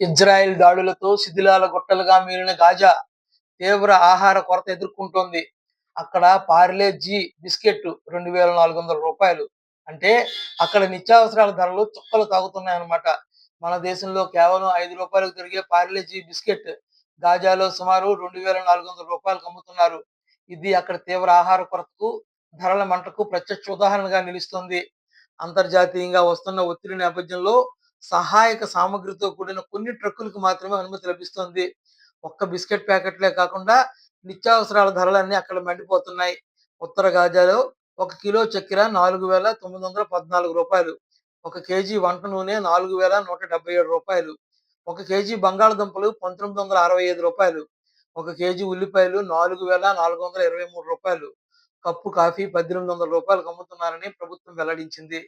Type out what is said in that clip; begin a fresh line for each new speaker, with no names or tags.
Israel దాడులతో శిథిలాల గుట్టలుగా మిగిలిన గాజా తీవ్ర ఆహార కొరత ఎదుర్కొంటోంది. అక్కడ పార్లే జీ బిస్కెట్ రెండు వేల నాలుగు వందల రూపాయలు. అంటే అక్కడ నిత్యావసరాల ధరలు చుక్కలు తాగుతున్నాయి అన్నమాట మన దేశంలో కేవలం ఐదు రూపాయలకు దొరికే పార్లే జీ బిస్కెట్ గాజాలో సుమారు రెండు వేల నాలుగు వందల రూపాయలకు అమ్ముతున్నారు. ఇది అక్కడ తీవ్ర ఆహార కొరతకు ధరల మంటకు ప్రత్యక్ష ఉదాహరణగా నిలుస్తుంది. అంతర్జాతీయంగా వస్తున్న ఒత్తిడి నేపథ్యంలో సహాయక సామగ్రితో కూడిన కొన్ని ట్రక్కులకు మాత్రమే అనుమతి లభిస్తుంది. ఒక్క బిస్కెట్ ప్యాకెట్లే కాకుండా నిత్యావసరాల ధరలన్నీ అక్కడ మండిపోతున్నాయి. ఉత్తర గాజాలో ఒక కిలో చక్కెర నాలుగు వేల తొమ్మిది వందల పద్నాలుగు రూపాయలు. ఒక కేజీ వంట నూనె నాలుగు వేల నూట డెబ్బై ఏడు రూపాయలు. ఒక కేజీ బంగాళదుంపలు పంతొమ్మిది వందల అరవై ఐదు రూపాయలు. ఒక కేజీ ఉల్లిపాయలు నాలుగు వేల నాలుగు వందల ఇరవై మూడు రూపాయలు. కప్పు కాఫీ పద్దెనిమిది వందల రూపాయలకు అమ్ముతున్నారని ప్రభుత్వం వెల్లడించింది.